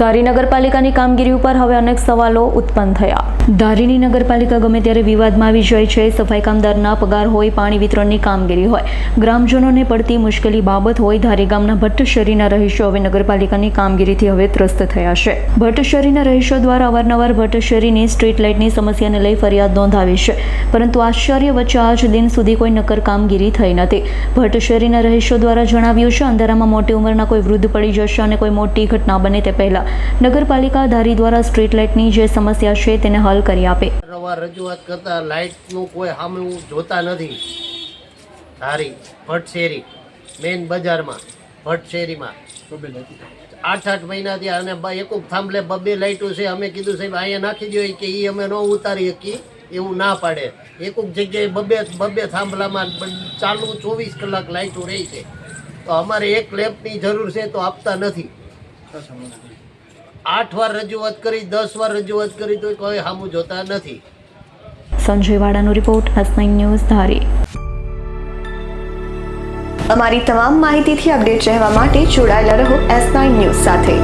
ધારી નગરપાલિકાની કામગીરી ઉપર હવે અનેક સવાલો ઉત્પન્ન થયા. ધારીની નગરપાલિકા ગમે ત્યારે વિવાદમાં આવી જાય છે, સફાઈ કામદારના પગાર હોય, પાણી વિતરણની કામગીરી હોય. ગ્રામજનોને પડતી મુશ્કેલી બાબત હોય, ધારી ગામના ભટ્ટશેરીના રહીશો હવે નગરપાલિકાની કામગીરીથી હવે ત્રસ્ત થયા છે. ભટ્ટશેરીના રહીશો દ્વારા અવારનવાર ભટ્ટશેરીની સ્ટ્રીટ લાઇટની સમસ્યાને લઈ ફરિયાદ નોંધાવી છે, પરંતુ આશ્ચર્ય વચ્ચે આજ દિન સુધી કોઈ નક્કર કામગીરી થઈ નથી. ભટ્ટશેરીના રહીશો દ્વારા જણાવ્યું છે, અંધારામાં મોટી ઉંમરના કોઈ વૃદ્ધ પડી જશે અને કોઈ મોટી ઘટના બને તે પહેલા નગરપાલિકા ધારી દ્વારા સ્ટ્રીટ લાઇટની જે સમસ્યા છે તેને હલ કરી આપે. રવા રજૂઆત કરતા લાઇટનું કોઈ સામે જોતા નથી. ધારી, ભટશેરી મેઇન બજારમાં, ભટશેરીમાં. આઠ આઠ મહિનાથી અને એકુક થાંભલે બબે લાઇટો છે. અમે કીધું સાહેબ, અહીંયા નાખી દો કે એ અમે ન ઉતારી શકીએ, એવું ના પાડે. એકુક જગ્યાએ બબે બબે થાંભલામાં ચાલુ ચોવીસ કલાક લાઇટો રહી છે. તો અમારે એક લેમ્પની જરૂર છે તો આપતા નથી. આઠ વાર રજૂઆત કરી દસ વાર રજૂઆત કરી તો કોઈ સામું જોતા નથી. સંજય વાડાનો રિપોર્ટ હસનાઈ ન્યૂઝ ધારી. અમારી તમામ માહિતીથી અપડેટ રહેવા માટે જોડાયેલા રહો એસ નાઇન ન્યૂઝ સાથે.